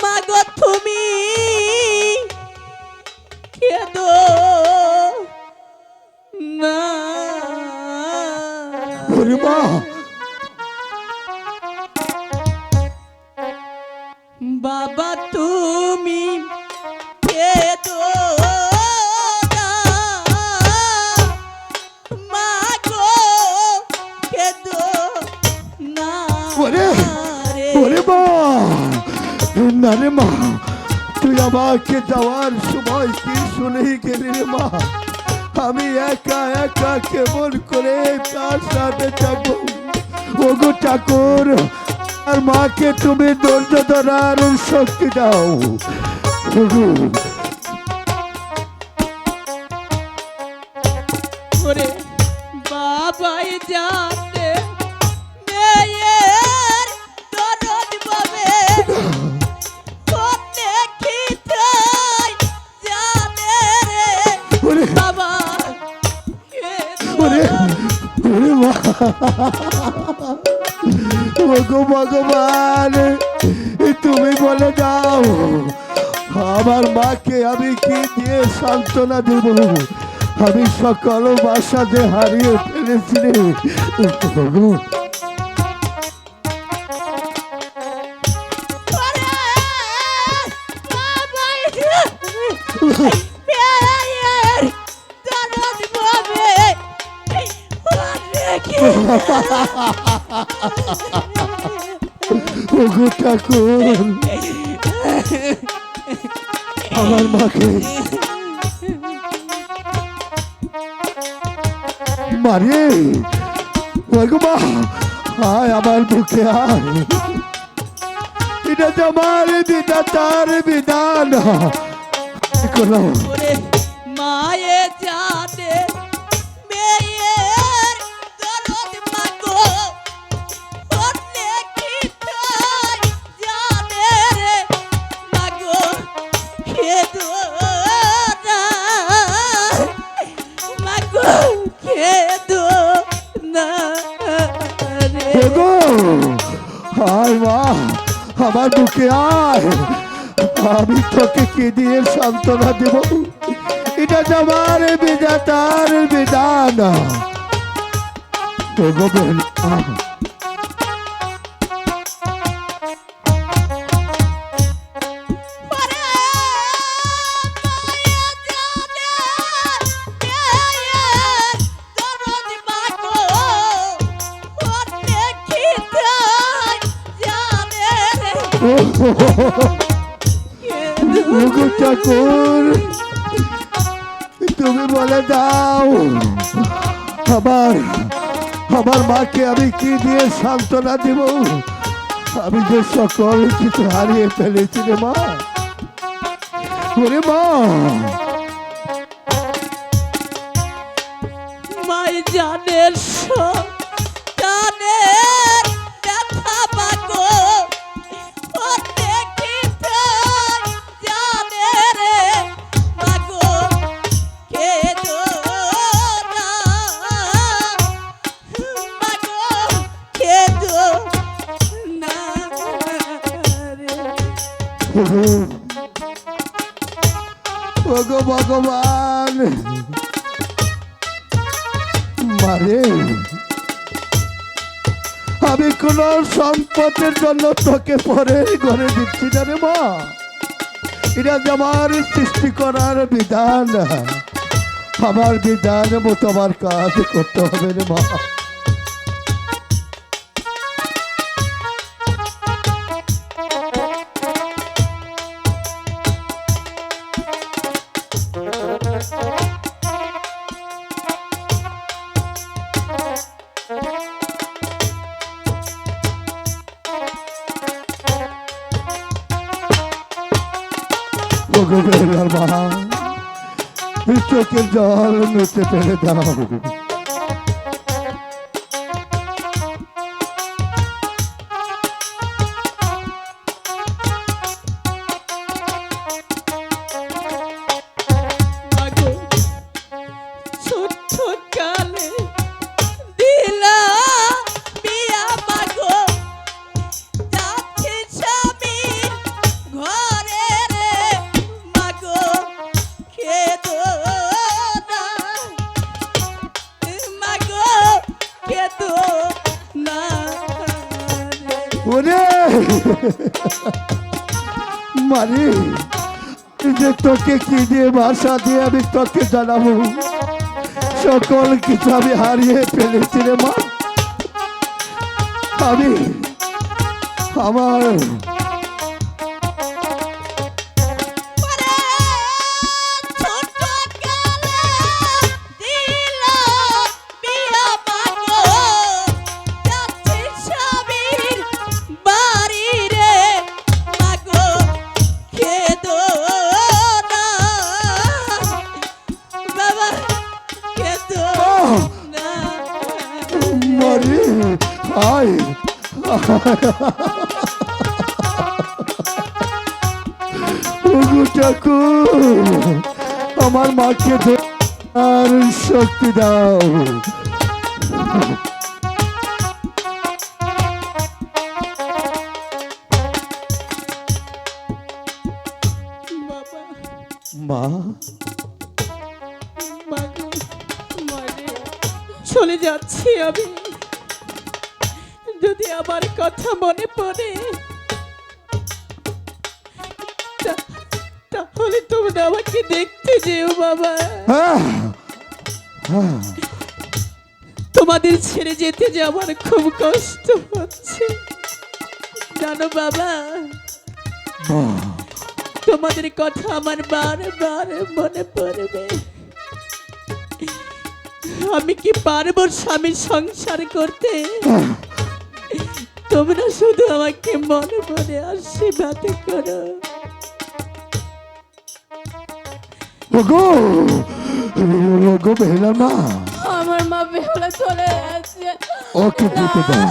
মাগো তুমি খেদো না না রে মা, তুই আমাকে যাওয়ার সময় কি শুনেই গেলি রে মা? আমি একা একা কেমন করে তার সাথে থাকব। ওগো ঠাকুর, আর মাকে তুমি ধৈর্য ধরার শক্তি দাও। ভগবান, তুমি বলে দাও, আমার মাকে আমি কি দিয়ে সান্ত্বনা দেব? আমি সকল বাসাতে হারিয়ে ফেলেছি রে। ওগো ঠাকুর। আমার মাকে মারে। ওগো মা, আয় আমার বুকে আয়। এটা আমার বিনা তার বিধান। ওরে মায়ে জানে আয় মা, আমার বুকে আয়। আমি তোকে কি দিয়ে সান্ত্বনা দেব? এটা আমার বিধাতার বিধান। ওগো ওগো ঠাকুর তুমি বলে দাও। আমার আমার মাকে আমি কি দিয়ে সান্ত্বনা দেব? আমি যে সকল কিছু হারিয়ে ফেলেছি রে মা। ওরে মা। মাই জানের সন্তানের ভগবান। আমি কোন সম্পদের জন্য তোকে পরে ঘরে দিচ্ছি না রে মা। এটা আমার সৃষ্টি করার বিধান। আমার বিধান মতো আমার কাজ করতে হবে রে মা। ওগো বেলার মা এই চোখের জল মুছে ফেলে দাও ওরে মারি, যে তোকে কি দিয়ে ভাষা দিয়ে আমি তোকে জানাব? সকল কিছু আমি হারিয়ে ফেলেছি রে মা। আমি আমার আয় আমার মাকে আর শক্তি দাও। মা? চলে যাচ্ছি আমি। যদি আমার কথা মনে পড়ে তাহলে তোমরা আমাকে দেখতে যেও বাবা। হ্যাঁ। তোমাদের ছেড়ে যেতে যে আমার খুব কষ্ট হচ্ছে। জানো বাবা তোমাদের কথা আমার বারবার মনে পড়বে। আমি কি পারব স্বামীর সংসার করতে? তোমরা শুধু আমাকে মনে মনে আশীর্বাদ করো। ওগো ওগো বেহলা মা আমার মা বেহলা চলে আসছে ওকে দিতে দাও